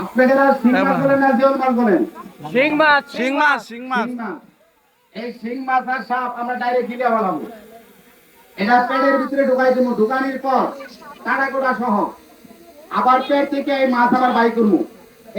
আপনারা শিং মাছ বলেন না জিওল মাছ বলেন? শিং মাছ শিং মাছ। শিং মাছ। এই শিং মাছ আর সাপ আমরা ডাইরেক্ট গিলে এটা পেটের ভিতরে ঢুকাই দেবো ঢুকানির পর কাটাকোটা সহ আবার পেট থেকে এই মাছ আবার বাই করব।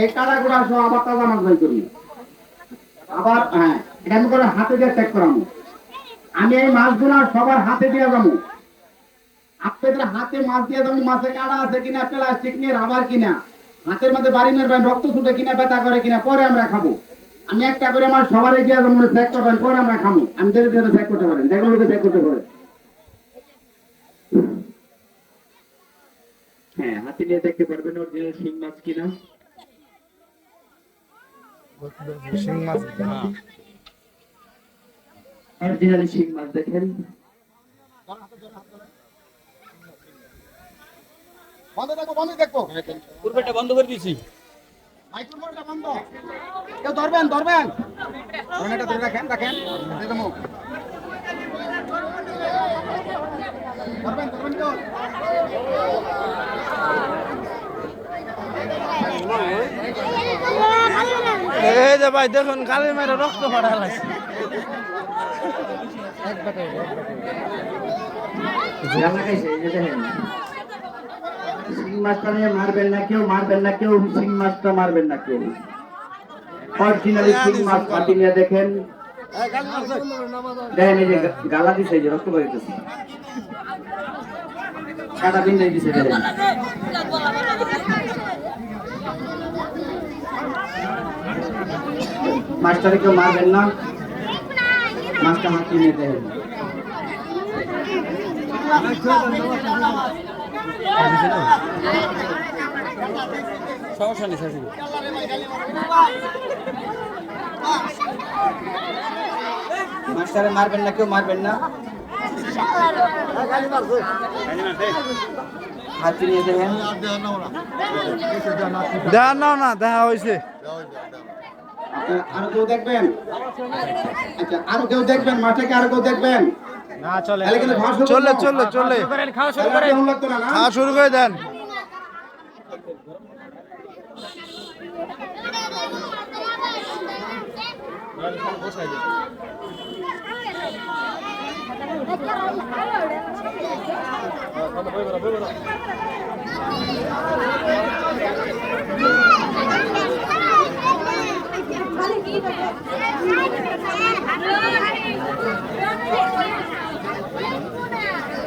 এই কাটাকোটা সহ আবার তাজা মাছ বাই করব। আবার হ্যাঁ এটা আমি করে হাতে দিয়ে চেক করাবো। আমি এই মাছগুলো সবার হাতে দিয়ে যাব। আপনাদের হাতে মাছ দিয়ে যাব মাছে কাটা আছে কিনা প্লাস্টিক নিয়ে রাবার কিনা। হাতের মধ্যে বাড়ি মারবেন রক্ত ছুটে কিনা ব্যথা করে কিনা পরে আমরা খাব। আমি একটা করে আমার সবারই দিয়ে যাব চেক করবেন পরে আমরা খাব। আমি ধীরে ধীরে চেক করতে পারেন দেখুন লোকে চেক করতে পারে। হ্যাঁ হাতে নিয়ে দেখতে পারবেন অরিজিনাল শিং মাছ কিনা। শিং মাছ অরিজিনাল শিং মাছ দেখেন। বন্ধ দেখো বন্ধ দেখো। পূর্বেটা বন্ধ করে দিছি মাইক্রোফোনটা বন্ধ। কেউ ধরবেন ধরবেন। ধরনেটা ধরে রাখেন রাখেন। মুখ ধরবেন ধরবেন কেউ। এই যে ভাই দেখুন কালি মেরে রক্ত ফাটা লাগছে। মাছটা নিয়ে মারবেন না কেউ, মারবেন না কেউ শিং মাছটা মারবেন না কেউ। অরিজিনালি শিং মাছ পাতি নিয়ে দেখেন দেখেন এই যে গালা দিছে যে রক্ত বেরিয়েছে কাটা বিন্দু দিছে, দেখেন। মাছটাকে কেউ মারবেন না। মাছটা হাতি নিয়ে দেখেন সমস্যা নেই নেই। মাস্টারে মারবেন না কেউ মারবেন না। হাতি নিয়ে দেখেন। দেখা নাও না দেখা হয়েছে। আপনারা আরও কেউ দেখবেন? আচ্ছা আরও কেউ দেখবেন? মাঠে কি আরও কেউ দেখবেন? চলে। চলে চলে চলে। খাওয়া শুরু করে দেন। বাড়ি